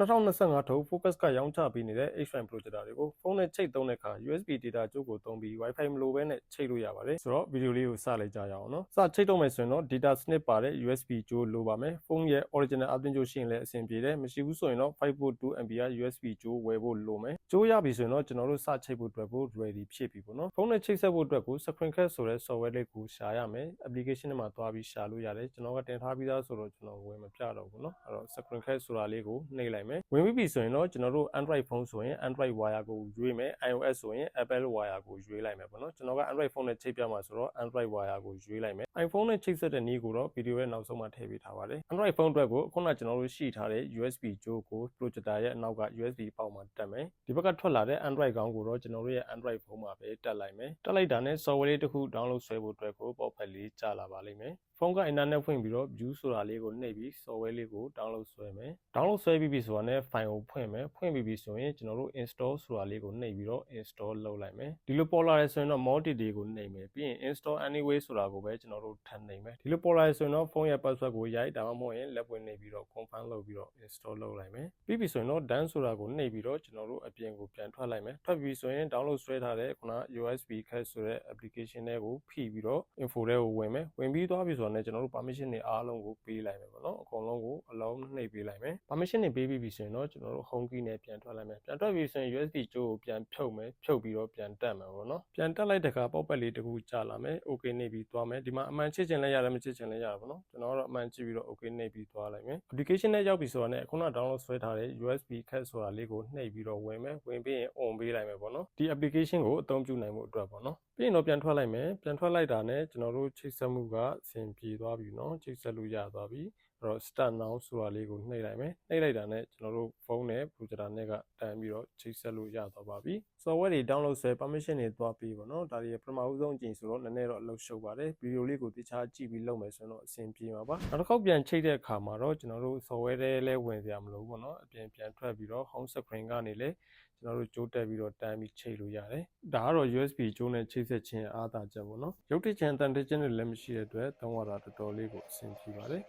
2025ထုတ် Focus ကရောင်းချပေးနေတဲ့ H5 projector တွေကိုဖုန်းနဲ့ချိတ်သုံးတဲ့အခါ USB data ကြိုးကိုသုံးပြီး Wi-Fi မလိုဘဲနဲ့ချိတ်လို့ရပါတယ်ဆိုတော့ဗီဒီယိုလေးကိုစလိုက်ကြရအောင်နော်စချိတ်တော့မယ်ဆိုရင်တော့ data စနစ်ပါတဲ့ USB ကြိုးလိုပါမယ်ဖုန်းရဲ့ original အသွင်ကြိုးရှိရင်လည်းအဆင်ပြေတယ်မရှိဘူးဆိုရင်တော့ 5.2 ampere USB ကြိုးဝယ်ဖို့လိုမယ်ကြိုးရပြီဆိုရင်တော့ကျွန်တော်တို့စချိတ်ဖို့အတွက်ကို ready ဖြစ်ပြီပေါ့နော်ဖုန်းနဲ့ချိတ်ဆက်ဖို့အတွက်ကို screencast ဆိုတဲ့ software လေးကိုရှာရမယ် application ထဲမှာသွားပြီးရှာလို့ရတယ်ကျွန်တော်ကတင်ထားပြီးသားဆိုတော့ကျွန်တော်ဝင်မပြတော့ဘူးเนาะအဲ့တော့ screencast ဆိုတာလေးကိုနှိပ်လိုက် မယ်ဝင်ပြီးပြီဆိုရင်တော့ကျွန်တော်တို့ Android ဖုန်းဆိုရင် Android wire ကိုရွေးမယ် iOS ဆိုရင် Apple wire ကိုရွေးလိုက်မယ်ပေါ့နော်ကျွန်တော်က Android ဖုန်းနဲ့ချိတ်ပြမှာဆိုတော့ Android wire ကိုရွေးလိုက်မယ် iPhone နဲ့ချိတ်ဆက်တဲ့နည်းကိုတော့ဗီဒီယိုရဲ့နောက်ဆုံးမှာထည့်ပေးထားပါတယ် Android ဖုန်းအတွက်ကိုအခုနကကျွန်တော်တို့ရှိထားတဲ့ USB ကြိုးကို projector ရဲ့အနောက်က USB ပေါက်မှာတက်မယ်ဒီဘက်ကထွက်လာတဲ့ Android ကောင်းကိုတော့ကျွန်တော်တို့ရဲ့ Android ဖုန်းမှာပဲတက်လိုက်မယ်တက်လိုက်တာနဲ့ software လေးတစ်ခု download ဆွဲဖို့အတွက်ကိုပေါ့ဖက်လေးကြာလာပါလိမ့်မယ်ဖုန်းက internet ဖွင့်ပြီးတော့ view ဆိုတာလေးကိုနှိပ်ပြီး software လေးကို download ဆွဲမယ် download ဆွဲပြီးပြီဆိုတာနဲ့ file ကိုဖွင့်မယ်ဖွင့်ပြီးပြီဆိုရင်ကျွန်တော်တို့ install ဆိုတာလေးကိုနှိပ်ပြီးတော့ install လုပ်လိုက်မယ်ဒီလိုပေါ်လာရဲဆိုရင်တော့ mod detail ကိုနှိပ်မယ်ပြီးရင် install anyway ဆိုတာကိုပဲကျွန်တော်တို့ထပ်နှိပ်မယ်ဒီလိုပေါ်လာရဲဆိုရင်တော့ဖုန်းရဲ့ password ကိုရိုက်ဒါမှမဟုတ်ရင်လက်ပွင့်နှိပ်ပြီးတော့ confirm လုပ်ပြီးတော့ install လုပ်လိုက်မယ်ပြီးပြီဆိုရင်တော့ done ဆိုတာကိုနှိပ်ပြီးတော့ကျွန်တော်တို့အပြင်ကိုပြန်ထွက်လိုက်မယ်ထွက်ပြီဆိုရင် download ဆွဲထားတဲ့ခုန USB card ဆိုတဲ့ application တွေကိုဖိပြီးတော့ info တွေကိုဝင်မယ်ဝင်ပြီးသွားပြီဆိုတော့လည်းကျွန်တော်တို့ permission တွေအားလုံးကိုပေးလိုက်မယ်ပေါ့နော်အကုန်လုံးကိုအလုံးနှိပ်ပေးလိုက်မယ် permission တွေပေးပြီးပြီဆိုရင်တော့ကျွန်တော်တို့ home key နဲ့ပြန်ထွက်လိုက်မယ်ပြန်ထွက်ပြီဆိုရင် USB ကြိုးကိုပြန်ဖြုတ်မယ်ဖြုတ်ပြီးတော့ပြန်တက်မယ်ပေါ့နော်ပြန်တက်လိုက်တခါပေါက်ပက်လေးတခုကြာလာမယ် okay နေပြီးသွားမယ်ဒီမှာအမှန်ချစ်ချင်လဲရတယ်မချစ်ချင်လဲရတာပေါ့နော်ကျွန်တော်ကတော့အမှန်ချစ်ပြီးတော့ okay နေပြီးသွားလိုက်မယ် application နဲ့ရောက်ပြီဆိုတာနဲ့ခုန download ဆွဲထားတဲ့ USB ခက်ဆိုတာလေးကိုနှိပ်ပြီးတော့ဝင်မယ်ဝင်ပြီးရင် on ပေးလိုက်မယ်ပေါ့နော်ဒီ application ကိုအသုံးပြုနိုင်မှုအတွက်ပေါ့နော်ပြီးရင်တော့ပြန်ထွက်လိုက်မယ်ပြန်ထွက်လိုက်တာနဲ့ကျွန်တော်တို့ချိတ်ဆက်မှုကအဆင်ပြေသွားပြီနော်ချိတ်ဆက်လို့ရသွားပြီ တော့ start now ဆိုတာလေးကိုနှိပ်လိုက်မယ်နှိပ်လိုက်တာနဲ့ကျွန်တော်တို့ဖုန်းနဲ့ projector နဲ့ကတန်းပြီးတော့ချိတ်ဆက်လို့ရသွားပါပြီ software တွေ download ဆွဲ permission တွေသွားပြီးပေါ့နော်ဒါတွေပထမဦးဆုံးအကြိမ်ဆိုတော့နည်းနည်းတော့အလုပ်ရှုပ်ပါတယ်ဗီဒီယိုလေးကိုတခြားကြည့်ပြီးလုပ်မယ်ဆိုတော့အဆင်ပြေမှာပါနောက်တစ်ခေါက်ပြန်ချိတ်တဲ့အခါမှာတော့ကျွန်တော်တို့ software တွေလည်းဝင်စရာမလိုဘူးပေါ့နော်အပြင်ပြန်ထွက်ပြီးတော့ home screen ကနေလည်းကျွန်တော်တို့ကြိုးတက်ပြီးတော့တန်းပြီးချိတ်လို့ရတယ်ဒါကတော့ USB ကြိုးနဲ့ချိတ်ဆက်ခြင်းအားသာချက်ပေါ့နော်ရုပ်တချင်တန်တချင်တွေလည်းမရှိတဲ့အတွက်သုံးရတာတော်တော်လေးကိုအဆင်ပြေပါတယ်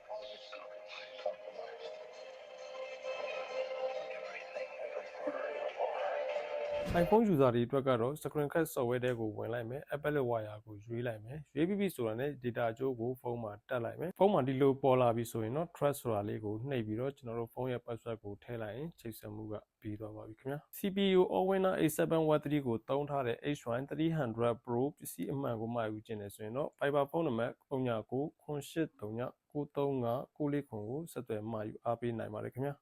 iPhone user တွေအတွက်ကတော့ screencast software တွေကိုဝင်လိုက်မယ် Apple wire ကိုရွေးလိုက်မယ်ရွေးပြီးပြီဆိုတာနဲ့ data ကြိုးကိုဖုန်းမှာတက်လိုက်မယ်ဖုန်းမှာဒီလိုပေါ်လာပြီဆိုရင်တော့ trust ဆိုတာလေးကိုနှိပ်ပြီးတော့ကျွန်တော်တို့ဖုန်းရဲ့ password ကိုထည့်လိုက်ရင်ချိတ်ဆက်မှုကပြီးသွားပါပြီခင်ဗျာ CPU Allwinner A713 ကိုတုံးထားတဲ့ H1 300 Pro ပစ္စည်းအမှန်ကိုမှာယူခြင်းနဲ့ဆိုရင်တော့ Fiber ဖုန်းနံပါတ်399839 935 945ကိုဆက်သွယ်မှာယူအားပေးနိုင်ပါတယ်ခင်ဗျာ